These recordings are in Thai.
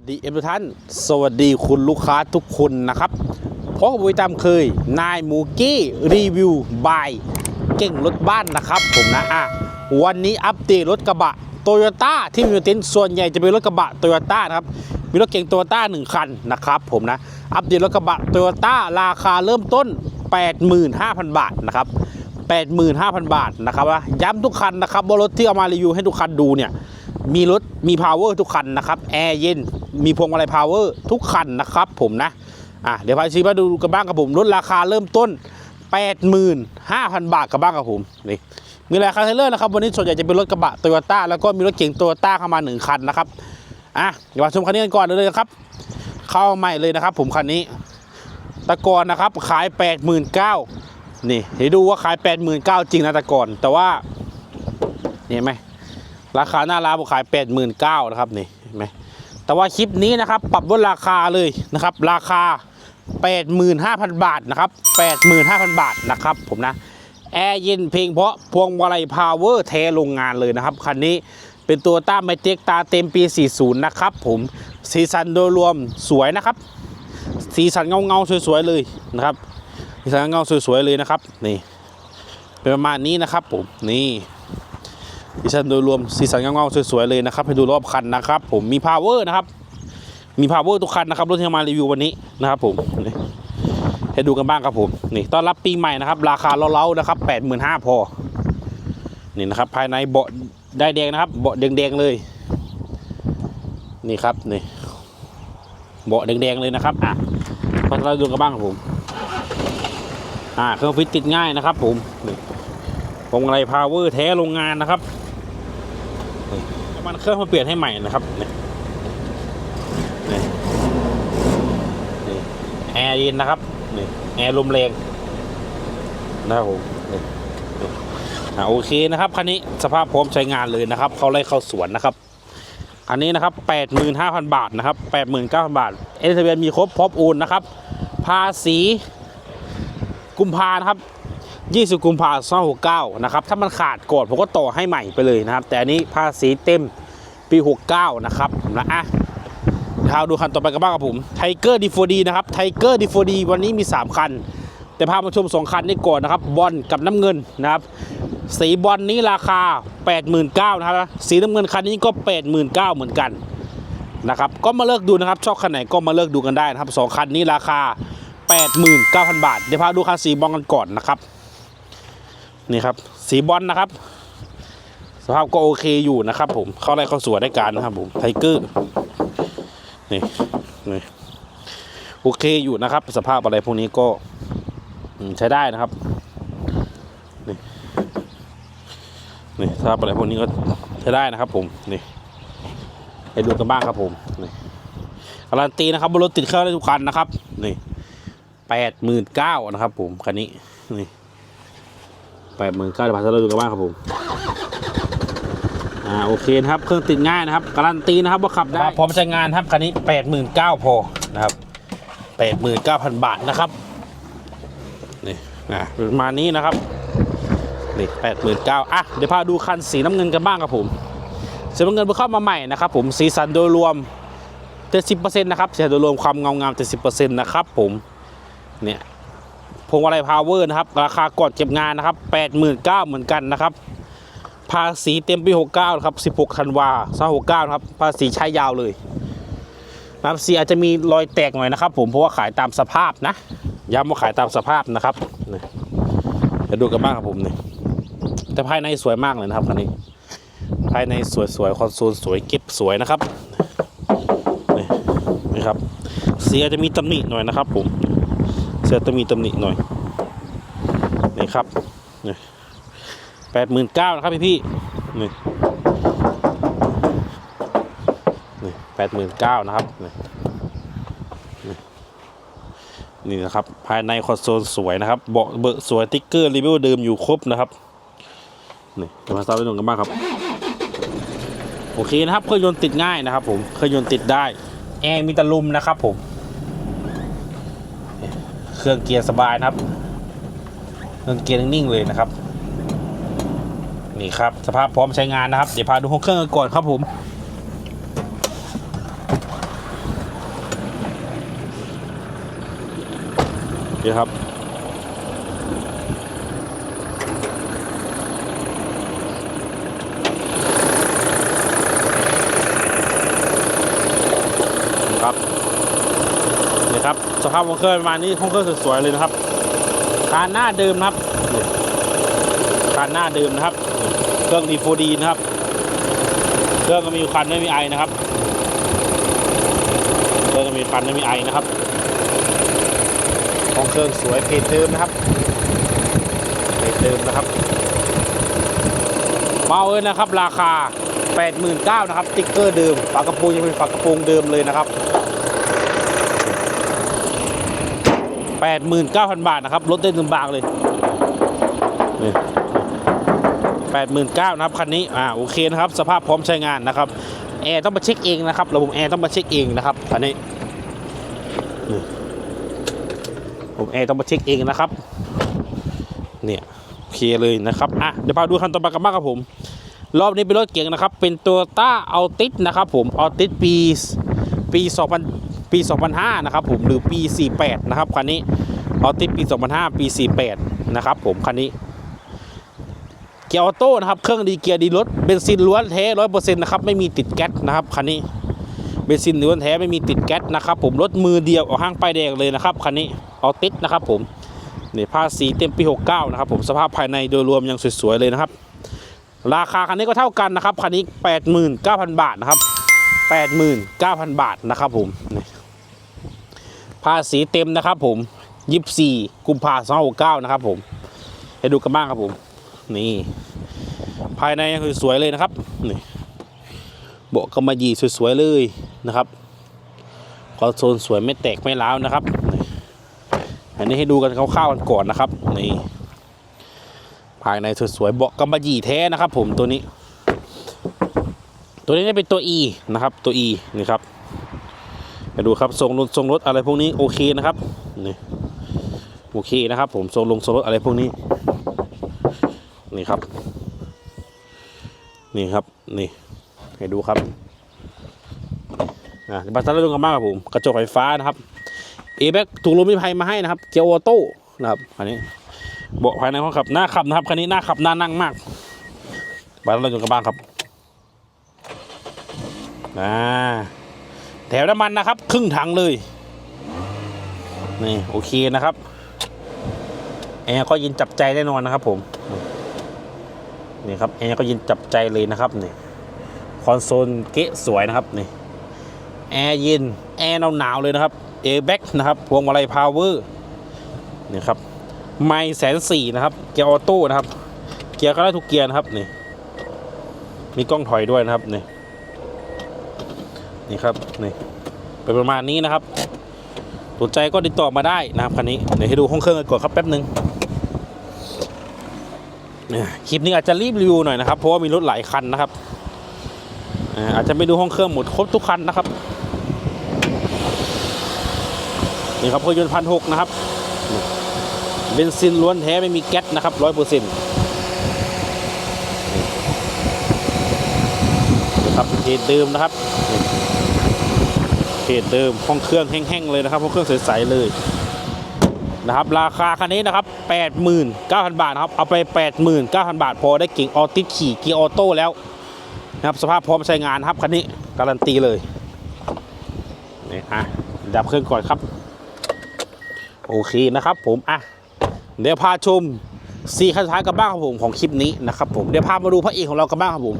วัสดีเอ็มทุกท่าน สวัสดีคุณลูกค้าทุกคนนะครับพบกับวิตามเคย นายมูกี้รีวิวบายเก่งรถบ้านนะครับผมนะอะวันนี้อัปเดตรถกระบะโตโยต้าที่มีเต็นส่วนใหญ่จะเป็นรถกระบะโตโยต้านะครับ มีรถเก่งโตโยต้าหนึ่งคันนะครับผมนะ อัปเดตรถกระบะโตโยต้าราคาเริ่มต้น 85,000 บาทนะครับ 85,000 บาทนะครับว่าย้ำทุกคันนะครับว่ารถที่เอามารีวิวให้ทุกคันดูเนี่ยมีรถมี power ทุกคันนะครับ แอร์เย็น มีพวงมาลัย power ทุกคันนะครับผมนะอะเดี๋ยวพาชีมาดูกันบ้างกับผมรถราคาเริ่มต้น 85,000 บาทกับบ้างกับผมนี่มีหลายคันเทเลอร์นะครับวันนี้ส่วนใหญ่จะเป็นรถกระบะโตโยต้าแล้วก็มีรถเก๋งโตโยต้าเข้ามาหนึ่งคันนะครับอะเดี๋ยวมาชมคันนี้กันก่อนเลยนะครับเข้าใหม่เลยนะครับ ผมคันนี้ตะกอนนะครับขาย 89,000นี่ให้ดูว่าขาย 89,000จริงนะตะกอนแต่ว่านี่เห็นไหมราคาหน้าร้านผมขาย 89,000นะครับนี่เห็นไหม แต่ว่าคลิปนี้นะครับปรับลดราคาเลยนะครับ ราคา 85,000 บาทนะครับ85,000 บาทนะครับผมนะแอร์เย็นเพลงเพราะพวงมาลัยพาวเวอร์แท้โรงงานเลยนะครับคันนี้เป็นตัวต้าไมเต็กตาเต็มปี 40 นะครับผมสีสันโดยรวมสวยนะครับ สีสันเงาเงาสวยๆเลยนะครับสีสันเงาสวยๆเลยนะครับนี่เป็นประมาณนี้นะครับผมนี่ ดิฉันโดยรวมสีสันเงาๆสวยๆเลยนะครับให้ดูรอบคันนะครับผมมี power นะครับ มี power ทุกคันนะครับรถที่มารีวิววันนี้นะครับผมให้ดูกันบ้างครับผมนี่ต้อนรับปีใหม่นะครับ ราคาเล้าๆนะครับแปดหมื่นห้าพอนี่นะครับภายในเบาะได้แดงนะครับเบาะแดงๆเลย นี่ครับนี่เบาะแดงๆเลยนะครับอะมาเราดูกันบ้างครับผมอ่าเครื่องฟิตติดง่ายนะครับผมนี่พวงมาลัยพาวเวอร์แท้โรงงานนะครับ น้ำมันเครื่องมาเปลี่ยนให้ใหม่นะครับนี่นี่แอร์เย็นนะครับนี่แอร์ลมแรงนะครับผมนี่โอเคนะครับคันนี้สภาพพร้อมใช้งานเลยนะครับ เขาไล่เข้าสวนนะครับ อันนี้นะครับ 85,000 บาทนะครับ 89,000 บาท เอเทเบียนมีครบพร้อมโอนนะครับ ภาษีกุมภานะครับ 20 กุมภาพันธ์269 นะครับ ถ้ามันขาดก่อนผมก็ต่อให้ใหม่ไปเลยนะครับ แต่อันนี้ภาษีเต็มปี 69 นะครับนะอะเท้าดูคันต่อไปกันบ้างครับผมไทเกอร์ดีโฟดีนะครับไทเกอร์ดีโฟดีวันนี้มี 3 คัน แต่พามาชม 2 คันนี้ก่อนนะครับ บอลกับน้ำเงินนะครับ สีบอลนี้ราคา 89,000นะครับ สีน้ำเงินคันนี้ก็ 89,000เหมือนกันนะครับก็มาเลิกดูนะครับชอบคันไหนก็มาเลิกดูกันได้นะครับสองคันนี้ราคา 89,000 บาท เดี๋ยวพาดูคันสีบอลกันก่อนนะครับ นี่ครับ สีบอลนะครับ สภาพก็โอเคอยู่นะครับผมเข้าไล่เข้าสวนได้การนะครับผมไทเกอร์นี่นี่โอเคอยู่นะครับ สภาพอะไรพวกนี้ก็ใช้ได้นะครับนี่นี่สภาพอะไรพวกนี้ก็ใช้ได้นะครับ ผมนี่ให้ดูกันบ้างครับผมนี่การันตีนะครับบนรถติดเครื่องได้ทุกคันนะครับนี่แปดหมื่นเก้านะครับ ผมคันนี้นี่ แปดหมื่นเก้าพันเราดูกันบ้างครับผมอ่าโอเคนะครับเครื่องติดง่ายนะครับการันตีนะครับว่าขับได้พร้อมใช้งานครับคันนี้แปดหมื่นเก้าพอนะครับแปดหมื่นเก้าพันบาทนะครับนี่อ่าประมาณนี้นะครับนี่แปดหมื่นเก้าอะเดี๋ยวพาดูคันสีน้ำเงินกันบ้างครับผมสีน้ำเงินเพิ่งเข้ามาใหม่นะครับผมสีสันโดยรวมเจ็ดสิบเปอร์เซ็นต์นะครับสีสันโดยรวมความเงางามเจ็ดสิบเปอร์เซ็นต์นะครับผมเนี่ย พวงมาลัยพาวเวอร์นะครับ ราคาก่อนเก็บงานนะครับ89,000เหมือนกันนะครับ ภาษีเต็มปี69นะครับ16ธันวา2569นะครับ ภาษีใช้ยาวเลยนะครับสีอาจจะมีรอยแตกหน่อยนะครับ ผมเพราะว่าขายตามสภาพนะ ย้ำว่าขายตามสภาพนะครับเดี๋ยวดูกันบ้างครับผมเนี่ยแต่ภายในสวยมากเลยนะครับคันนี้ ภายในสวยๆคอนโซลสวยเก็บสวยนะครับนี่นี่ครับสีอาจจะมีตำหนิหน่อยนะครับผม เสื้อจะมีตำหนิหน่อยนี่ครับนี่แปดหมื่นเก้านะครับพี่พี่นี่นี่แปดหมื่นเก้านะครับนี่นี่นะครับ ภายในคอนโซลสวยนะครับเบาะเบอร์สวยติ๊กเกอร์รีวิวเดิมอยู่ครบนะครับนี่เดี๋ยวมาซ้อมไปดูกันบ้างครับโอเคนะครับเครื่องยนต์ติดง่ายนะครับผมเครื่องยนต์ติดได้แอร์มีตะลุมนะครับผม เครื่องเกียร์สบายนะครับ เครื่องเกียร์นิ่งๆเลยนะครับ นี่ครับสภาพพร้อมใช้งานนะครับ เดี๋ยวพาดูห้องเครื่องก่อนครับผมเดี๋ยวครับ ครับ สภาพห้องเครื่องประมาณนี้ห้องเครื่องสวยๆเลยนะครับคานหน้าเดิมนะครับคานหน้าเดิมนะครับ เครื่องดีโฟดีนะครับ เครื่องก็มีคันไม่มีไอนะครับ เครื่องก็มีคันไม่มีไอนะครับห้องเครื่องสวยเพจเดิมนะครับเพจเดิมนะครับเมาเลยนะครับ ราคา 89,000นะครับติ๊กเกอร์เดิมฝากระโปรงยังเป็นฝากระโปรงเดิมเลยนะครับ 89,000 บาทนะครับ รถเต้นลำบากเลยนี่89,000นะครับคันนี้ อ่า โอเคนะครับ สภาพพร้อมใช้งานนะครับ แอร์ต้องมาเช็คเองนะครับ ระบบแอร์ต้องมาเช็คเองนะครับ คันนี้ผมแอร์ต้องมาเช็คเองนะครับ เนี่ยโอเคเลยนะครับ อะ เดี๋ยวพาดูคันต่อไปกันบ้างครับผม รอบนี้เป็นรถเก๋งนะครับ เป็นตัวต้าเอาติสนะครับผมเอาติสปีปี2 0 ปี 2005 นะครับผมหรือปี 48 นะครับคันนี้เอาติสปี 2005 ปี 48 นะครับผมคันนี้ เกียร์ออโต้นะครับเครื่องดีเกียร์ดีรถเบนซินล้วนแท้ร้อยเปอร์เซ็นต์นะครับไม่มีติดแก๊สนะครับคันนี้เบนซินล้วนแท้ไม่มีติดแก๊สนะครับผมรถมือเดียวออกห้างป้ายแดงเลยนะครับคันนี้เอาติสนะครับผมนี่ภาษีเต็มปี 69 นะครับผมสภาพภายในโดยรวมยังสวยๆเลยนะครับ ราคาคันนี้ก็เท่ากันนะครับคันนี้ 89,000 บาทนะครับ 89,000 บาทนะครับผม ภาษีเต็มนะครับ ผม24กุมภาพันธ์269นะครับ ผมให้ดูกันบ้างครับผม นี่ ภายในยังสวยเลยนะครับนี่เบาะกำมะหยี่สวยๆเลยนะครับคอนโซลสวยไม่แตกไม่ร้าวนะครับอันนี้ให้ดูกันคร่าวๆกันก่อนนะครับนี่ภายในสวยๆเบาะกำมะหยี่แท้นะครับ ผมตัวนี้ ตัวนี้จะเป็นตัว E นะครับตัว E นี่ครับ ไปดูครับทรงรถทรงรถอะไรพวกนี้โอเคนะครับนี่โอเคนะครับผมทรงลงทรงรถอะไรพวกนี้นี่ครับ นี่ครับนี่ให้ดูครับอะเดี๋ยวมาตั้งรื่องกันบ้างครับผมกระจกไฟฟ้านะครับเอแบ็กถูกลมพิภัยมาให้นะครับ เกียร์ออโต้นะครับอันนี้เบาะภายในห้องขับหน้าขับนะครับคันนี้หน้าขับหน้านั่งมากไปแล้วเราอยู่กับบ้านครับอ่า แถวน้ำมันนะครับ ครึ่งถังเลย นี่โอเคนะครับ แอร์ก็ยินจับใจแน่นอนนะครับ ผม นี่ครับแอร์ก็ยินจับใจเลยนะครับนี่คอนโซลเกะสวยนะครับนี่แอร์เย็นแอร์หนาวๆเลยนะครับเอแบ็กนะครับพวงมาลัยพาวเวอร์นี่ครับไม่แสนสี่นะครับ เกียร์ออโต้นะครับ เกียร์ก็ได้ทุกเกียร์นะครับนี่มีกล้องถอยด้วยนะครับนี่ นี่ครับนี่เป็นประมาณนี้นะครับสนใจก็ติดต่อมาได้นะครับคันนี้เดี๋ยวให้ดูห้องเครื่องกันก่อนครับแป๊บหนึ่งคลิปนี้อาจจะรีบรีวิวหน่อยนะครับ เพราะว่ามีรถหลายคันนะครับอาจจะไม่ดูห้องเครื่องหมดครบทุกคันนะครับนี่ครับเครื่องยนต์พันหกนะครับเบนซินล้วนแท้ไม่มีแก๊สนะครับร้อยเปอร์เซ็นต์ครับเพจเดิมนะครับ เพจเดิมห้องเครื่องแห้งๆเลยนะครับห้องเครื่องใสๆเลยนะครับราคาคันนี้นะครับ 89,000 บาทนะครับ เอาไป 89,000 บาท พอได้เก่งออติขี่เกียร์ออโต้แล้วนะครับสภาพพร้อมใช้งานครับคันนี้การันตีเลยนี่อะดับเครื่องก่อนครับ โอเคนะครับผมอะเดี๋ยวพาชมซีคันสุดท้ายกันบ้างครับผมของคลิปนี้นะครับผมเดี๋ยวพามาดูพระเอกของเรากันบ้างครับผม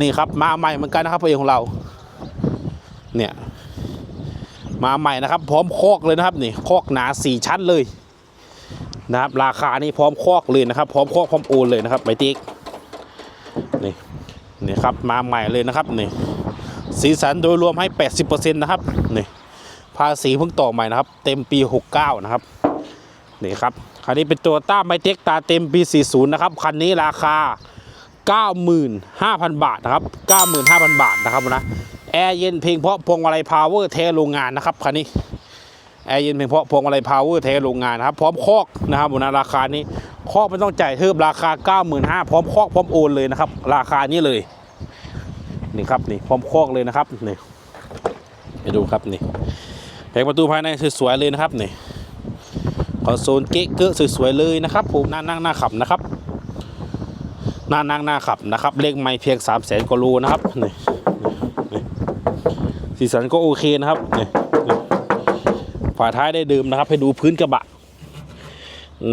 นี่ครับมาใหม่เหมือนกันนะครับพระเอกของเรา เนี่ย มาใหม่นะครับ พร้อมคอกเลยนะครับนี่คอกหนาสี่ชั้นเลยนะครับราคานี่พร้อมคอกเลยนะครับ พร้อมคอกพร้อมโอนเลยนะครับใบติ๊กนี่นี่ครับมาใหม่เลยนะครับนี่สีสันโดยรวมให้ 80%นะครับนี่ภาษีเพิ่งต่อใหม่นะครับ เต็มปี 69 นะครับนี่ครับคันนี้เป็นตัวต้าไมเต็กตาเต็มปี 40 นะครับคันนี้ราคา 95,000 บาทนะครับ 95,000 บาทนะครับนะ แอร์เย็นเพลงเพราะพวงมาลัยพาวเวอร์แท้โรงงานนะครับคันนี้แอร์เย็นเพลงเพราะพวงมาลัยพาวเวอร์แท้โรงงานนะครับพร้อมคอกนะครับนะราคานี้คอกไม่ต้องจ่ายเพิ่มราคา 95,000พร้อมคอกพร้อมโอนเลยนะครับ ราคานี้เลยนี่ครับนี่พร้อมคอกเลยนะครับนี่ไปดูครับนี่แผงประตูภายในสวยๆเลยนะครับนี่คอนโซลเก๊ะเกอะสวยๆเลยนะครับผมน่านั่งน่าขับนะครับน่านั่งน่าขับนะครับเลขไม่เพียง3 0 0แสนกว่าโลนะครับนี่ สีสันก็โอเคนะครับนี่ฝาท้ายได้เดิมนะครับ ให้ดูพื้นกระบะ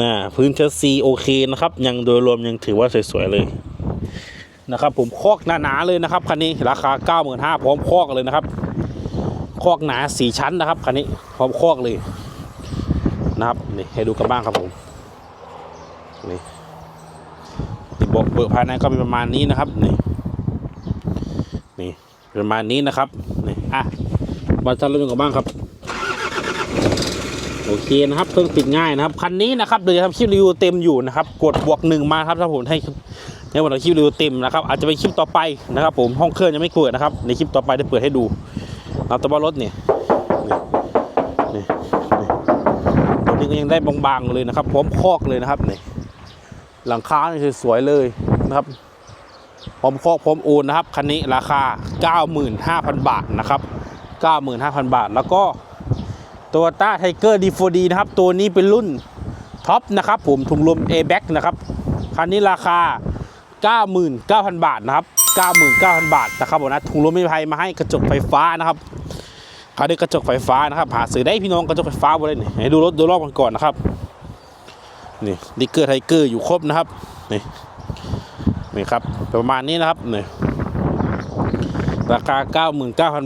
นะพื้นเชสซีโอเคนะครับ ยังโดยรวมยังถือว่าสวยๆเลยนะครับ ผมคอกหนาๆเลยนะครับคันนี้ราคา 95,000พร้อมคอกเลยนะครับ คอกหนาสี่ชั้นนะครับคันนี้พร้อมคอกเลยนะครับนี่ให้ดูกันบ้างครับผมนี่นี่บาะเบิกภายในก็เป็นประมาณนี้นะครับนี่นี่ประมาณนี้นะครับ อะมาจัดรถยนต์กันบ้างครับ โอเคนะครับเครื่องติดง่ายนะครับ คันนี้นะครับเดี๋ยวจะทำคลิปรีวิวเต็มอยู่นะครับ กดบวกหนึ่งมาครับถ้าผมให้ในวันคลิปรีวิวเต็มนะครับ อาจจะเป็นคลิปต่อไปนะครับ ผมห้องเครื่องยังไม่เปิดนะครับ ในคลิปต่อไปได้เปิดให้ดูเอาแตัวว่ารถเนี่ยนี่นี่นี่ตัวนี้ก็ยังได้บางๆเลยนะครับพร้อมคอกเลยนะครับนี่หลังคานี่สวยๆเลยนะครับ พร้อมคกพร้อมโอนนะครับคันนี้ราคา 95,000 บาทนะครับ 95,000 บาท แล้วก็ตัวต้าไทเกอร์ดีโฟดีนะครับ ตัวนี้เป็นรุ่นท็อปนะครับผมถุงลม a b a c นะครับ คันนี้ราคา 99,000 บาทนะครับ 99,000 บาทนะครับผมนะถุงลมไม่ไผ่มาให้กระจกไฟฟ้านะครับเขาได้กระจกไฟฟ้านะครับหาซื้อได้พี่น้องกระจกไฟฟ้าบนเลยนี่ให้ดูรถดูรอบกันก่อนนะครับนี่ดิเกอร์ไทเกอร์อยู่ครบนะครับนี่ นี่ครับประมาณนี้นะครับนี่ราคา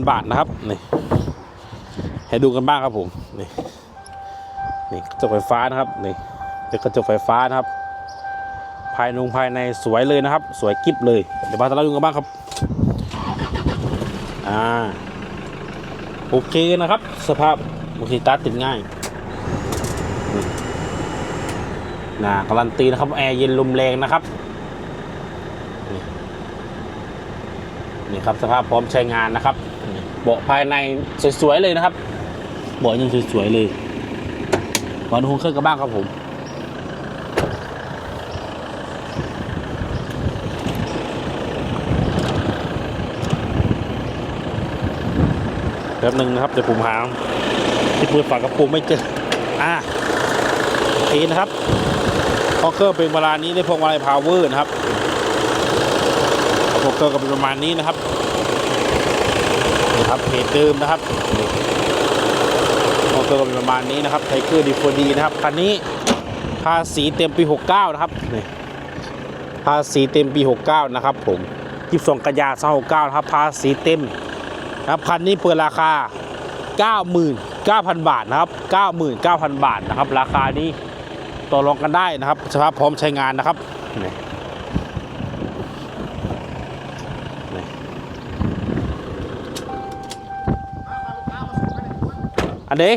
99,000 บาทนะครับนี่ให้ดูกันบ้างครับผมนี่นี่กระจกไฟฟ้านะครับนี่เป็นกระจกไฟฟ้านะครับ ภายนงภายในสวยเลยนะครับ สวยกิ๊บเลยเดี๋ยวมาตะลุยกันบ้างครับอ่าโอเคนะครับ สภาพโอเคตาร์ติดง่ายนี่นะการันตีนะครับแอร์เย็นลมแรงนะครับ นี่นี่ครับสภาพพร้อมใช้งานนะครับเบาะภายในสวยๆเลยนะครับเบาะยังสวยๆเลยมาดูห้องเครื่องกันบ้างครับผมแป๊บหนึ่งนะครับเดี๋ยวผมหาที่ปืนฝากระโปรงไม่เจออ่าโอเคนะครับพอเครื่องเป็นเวลานี้ได้พวงมาลัยพาวเวอร์นะครับ ก็เป็นประมาณนี้นะครับนี่ครับเพจเดิมนะครับนี่พวกเครื่องก็เป็นประมาณนี้นะครับไทเกอร์ดีโฟดีนะครับคันนี้ภาษีเต็มปี 69 นะครับนี่ภาษีเต็มปี 69 นะครับผม22กันยา269นะครับภาษีเต็มนะครับคันนี้เปิดราคา 99,000 บาทนะครับ 99,000 บาทนะครับ ราคานี้ต่อรองกันได้นะครับสภาพพร้อมใช้งานนะครับ อันนี้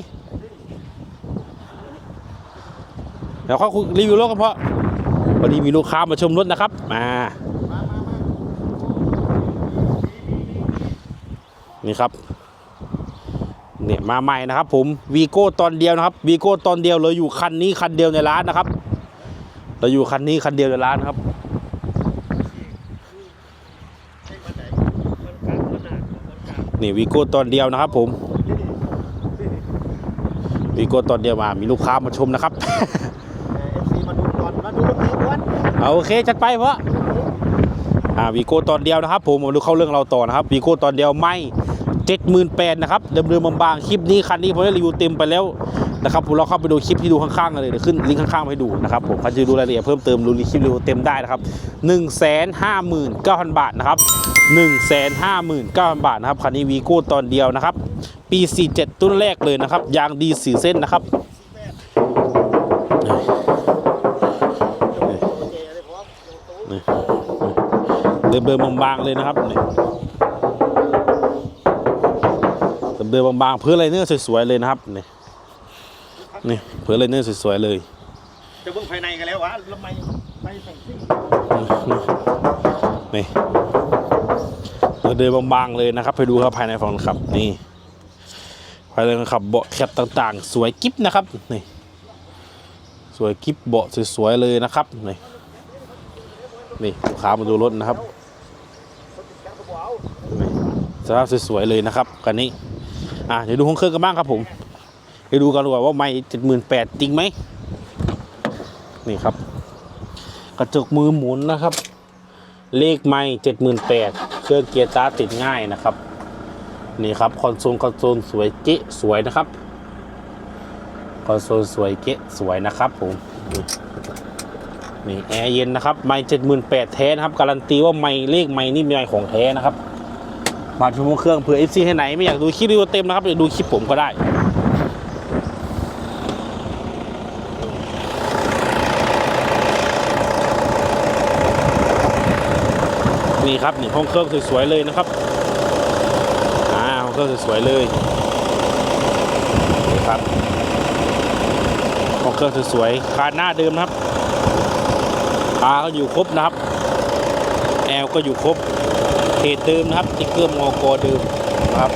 เดี๋ยวเขาคุยรีวิวรถกันเพราะพอดีมีลูกค้ามาชมรถนะครับ มานี่ครับเนี่ยมาใหม่นะครับผมวีโก้ตอนเดียวนะครับวีโก้ตอนเดียวเลยอยู่คันนี้คันเดียวในร้านนะครับ เราอยู่คันนี้คันเดียวในร้านครับนี่วีโก้ตอนเดียวนะครับผม วีโก้ตอนเดียวมามีลูกค้ามาชมนะครับเอฟซีมาดูก่อนมาดูรถนี้ก่อนเอาโอเคจัดไปเพราะอ่าวีโก้ตอนเดียวนะครับ ผมมาดูเข้าเรื่องเราต่อนะครับวีโก้ตอนเดียวไม่เจ็ดหมื่นแปดนะครับเดิมๆบางๆคลิปนี้คันนี้ผมได้รีวิวเต็มไปแล้วนะครับผมเราเข้าไปดูคลิปที่ดูข้างๆกันเลยเดี๋ยวขึ้นลิงก์ข้างๆมาให้ดูนะครับผมใครจะดูรายละเอียดเพิ่มเติมดูคลิปรีวิวเต็มได้นะครับหนึ่งแสนห้าหมื่นเก้าพันบาทนะครับหนึ่งแสนห้าหมื่นเก้าพันบาทนะครับคันนี้วีโก้ตอนเดียวนะครับ ปี 47 ตุ้นแรกเลยนะครับ ยางดีสีเส้นนะครับโอเคเลยพร้อมอยู่ตู้เดิมเดิมๆบางๆเลยนะครับนี่เดิมเดิมๆบางๆพื้นอะไรเนื้อสวยๆเลยนะครับนี่นี่พื้นอะไรเนื้อสวยๆเลยจะเบิ่งภายในกันแล้ววะแล้วไม่ไม่ใส่ซิ่งนี่เดินเดินบางๆเลยนะครับ ไปดูครับภายในฝั่งคนขับนี่ ภายในคนขับเบาะแคปต่างๆ สวยกิ๊บนะครับนี่สวยกิ๊บเบาะสวยๆเลยนะครับนี่นี่ลูกค้ามาดูรถนะครับนี่สภาพสวยๆเลยนะครับคันนี้อะเดี๋ยวดูห้องเครื่องกันบ้างครับผมไปดูกันดีกว่าว่าไม่เจ็ดหมื่นแปดจริงไหมนี่ครับ กระจกมือหมุนนะครับ เลขไม่เจ็ดหมื่นแปดเครื่องเกียร์ตาติดง่ายนะครับ นี่ครับคอนโซลคอนโซลสวยเจ๊ะสวยนะครับคอนโซลสวยเก๊ะสวยนะครับผมนี่แอร์เย็นนะครับไม่เจ็ดหมื่นแปดแท้นะครับ การันตีว่าไม่เลขไม่นี่มีไมค์ของแท้นะครับมาชมเครื่องเผื่อ FC ให้ไหนไม่อยากดูคลิปรีวิวเต็มนะครับเดี๋ยวดูคลิปผมก็ได้นี่ครับนี่ห้องเครื่องสวยๆเลยนะครับ อ่าห้องเครื่องสวยๆเลยนี่ครับห้องเครื่องสวยๆคานหน้าเดิมนะครับขาก็อยู่ครบนะครับ แอลก็อยู่ครบเทเดิมนะครับติ๊กเกอร์มอกเดิมนะครับ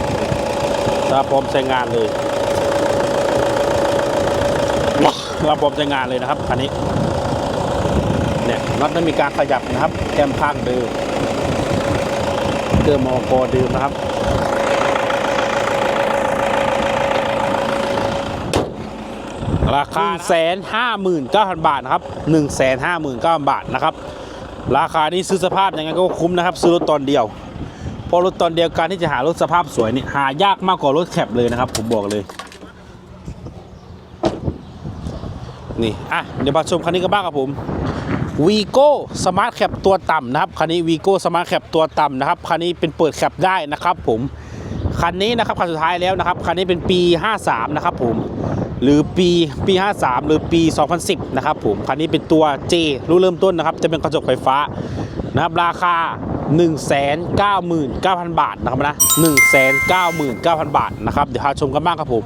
ถ้าพร้อมใช้งานเลยเราพร้อมใช้งานเลยนะครับคันนี้เนี่ยน็อตไม่มีการขยับนะครับแคมข้างเดิมเกอร์มอกเดิมนะครับ ราคาแสนห้าหมื่นเก้าพันบาทนะครับหนึ่งแสนห้าหมื่นเก้าพันบาทนะครับ ราคานี้ซื้อสภาพยังไงก็คุ้มนะครับ ซื้อรถตอนเดียวเพราะรถตอนเดียวการที่จะหารถสภาพสวยนี่หายากมากกว่ารถแคปเลยนะครับ ผมบอกเลยนี่อะเดี๋ยวมาชมคันนี้กันบ้างครับผมวีโก้สมาร์ทแคปตัวต่ำนะครับคันนี้วีโก้สมาร์ทแคปตัวต่ำนะครับคันนี้เป็นเปิดแคปได้นะครับผมคันนี้นะครับคันสุดท้ายแล้วนะครับคันนี้เป็นปี 53 นะครับผม หรือปีปี 53 หรือปี 2010 นะครับผมคันนี้เป็นตัว J รู้เริ่มต้นนะครับ จะเป็นกระจกไฟฟ้านะครับราคา 199,000 บาทนะครับนะ199,000 บาทนะครับ เดี๋ยวพาชมกันบ้างครับผม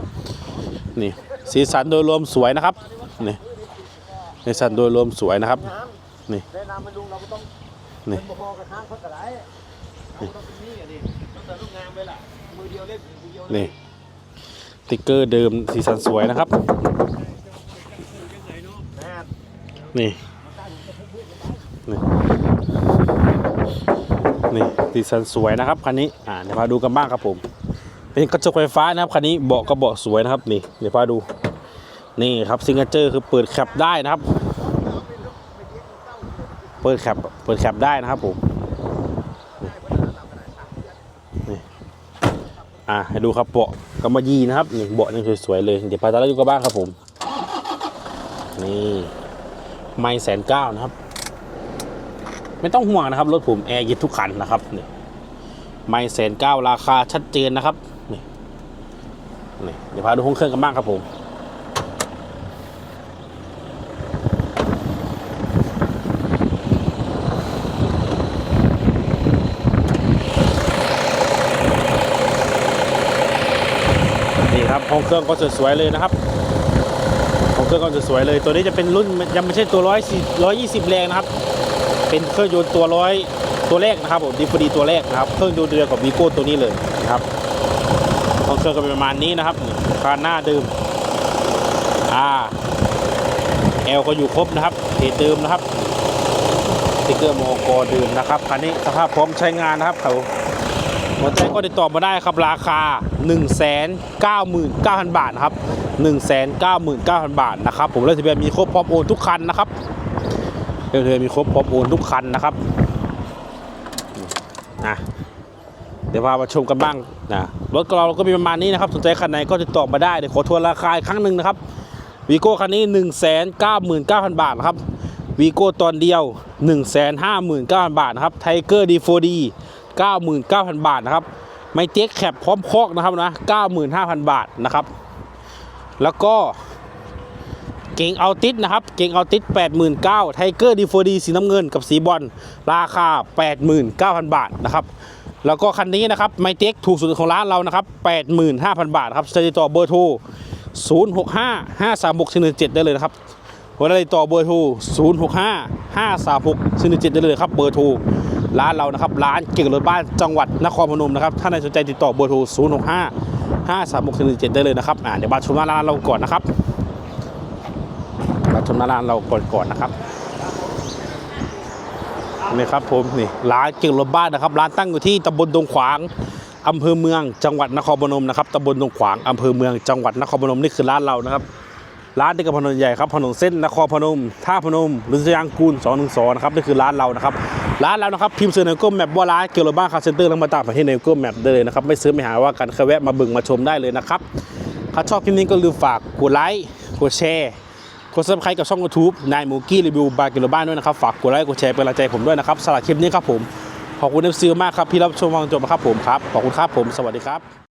นี่สีสันโดยรวมสวยนะครับนี่สีสันโดยรวมสวยนะครับนี่แนะน ติกเกเกอร์เดิมสีสันสวยนะครับ นี่ นี่นี่สีสันสวยนะครับคันนี้อ่าเดี๋ยวมาดูกันบ้างครับผม เป็นกระจกไฟฟ้านะครับคันนี้เบาะก็เบาะสวยนะครับนี่เดี๋ยวพาดูนี่ครับซิงเกิลเจอร์คือเปิดแคปได้นะครับ เปิดแคปเปิดแคปได้นะครับผม อะให้ดูครับเบาะกำมะยีนะครับนี่เบาะนี่สวยๆเลยเดี๋ยวพาตาลดูกันบ้างครับผม นี่ไม่แสนเก้านะครับ ไม่ต้องห่วงนะครับรถผมแอร์เย็นทุกคันนะครับนี่ไม่แสนเก้าราคาชัดเจนนะครับนี่นี่เดี๋ยวพาดูห้องเครื่องกันบ้างครับผมนี่ครับห้อง เครื่องก็สวยๆเลยนะครับของเครื่องก็สวยเลย ตัวนี้จะเป็นรุ่นยังไม่ใช่ตัวร้อยสี่ร้อยยี่สิบแรงนะครับ เป็นเครื่องยนต์ตัวร้อยตัวแรกนะครับผมดีฟดีตัวแรกนะครับ เครื่องยนต์เดียวกับวีโก้ตัวนี้เลยนะครับของเครื่องก็เป็นประมาณนี้นะครับคานหน้าเดิมอ่าแอลก็อยู่ครบนะครับเพจเดิมนะครับสติ๊กเกอร์โมโกเดิมนะครับคันนี้สภาพพร้อมใช้งานนะครับเขา หัวใจก็ติดต่อมาได้ครับราคา 1 9 9 0 0 0 บาทนะครับ 1 9 9 0 0 0 บาทนะครับ ผมแล้วทะเบียนมีครบพร้อมโอนทุกคันนะครับเทะเบียนมีครบพร้อมโอนทุกคันนะครับนะเดี๋ยวพามาชมกันบ้างนะรถของเราก็มีประมาณนี้นะครับ สนใจคันไหนก็ติดต่อมาได้เดี๋ยวขอทวนราคาอีกครั้งหนึ่งนะครับวีโก้คันนี้ 1 9 9 0 0 0 บาทนะครับวีโก้ตอนเดียว 1 5 9 0 0 0 บาทนะครับไทเกอร์ดีโฟดี 99,000 บาทนะครับ ไม่เจ๊กแคปพร้อมคอกนะครับนะ 95,000 บาทนะครับ แล้วก็เก่งเอาติสนะครับ เก่งเอาติส89,000ไทเกอร์ดีโฟดีสีน้ำเงินกับสีบอลราคา 89,000 บาทนะครับ แล้วก็คันนี้นะครับไมเต็กถูกสุดของร้านเรานะครับ 85,000 บาทครับติดต่อเบอร์โทร065 536 117ได้เลยนะครับวันนี้ติดต่อเบอร์โทร065 536 117ได้เลยครับเบอร์โทร ร้านเรานะครับ ร้านเก่งรถบ้านจังหวัดนครพนมนะครับ ถ้าในสนใจติดต่อเบอร์โทร 0 6 5 5 3 6 1 7 ได้เลยนะครับอ่าเดี๋ยวมาชมหน้าร้านเราก่อนนะครับมาชมหน้าร้านเราก่อนก่อนนะครับนี่ครับผมนี่ร้านเก่งรถบ้านนะครับ ร้านตั้งอยู่ที่ตำบลดงขวางอำเภอเมืองจังหวัดนครพนมนะครับตำบลดงขวางอำเภอเมืองจังหวัดนครพนมนี่คือร้านเรานะครับร้านเด็กกับถนนใหญ่ครับถนนเส้นนครพนมท่าพนมหรือสยางกูล212นะครับนี่คือร้านเรานะครับ ร้านเรานะครับพิมพ์เสือในก้มแมปว่าร้านเกี่ยวโรบ้านคาเซ็นเตอร์แล้วมาตามประเทศในก้มแมปได้เลยนะครับไม่ซื้อไม่หาว่ากันแค่แวะมาบึงมาชมได้เลยนะครับถ้าชอบคลิปนี้ก็ลืมฝากกดไลค์กดแชร์กดซับสไครต์กับช่องยูทูบนายมูกี้รีวิวบาร์เกี่ยวโรบ้านด้วยนะครับฝากกดไลค์กดแชร์เป็นกำลังใจผมด้วยนะครับสำหรับคลิปนี้ครับผมขอบคุณเอฟซีมากครับที่รับชมฟังจนจบนะครับผมครับขอบคุณครับผมสวัสดีครับ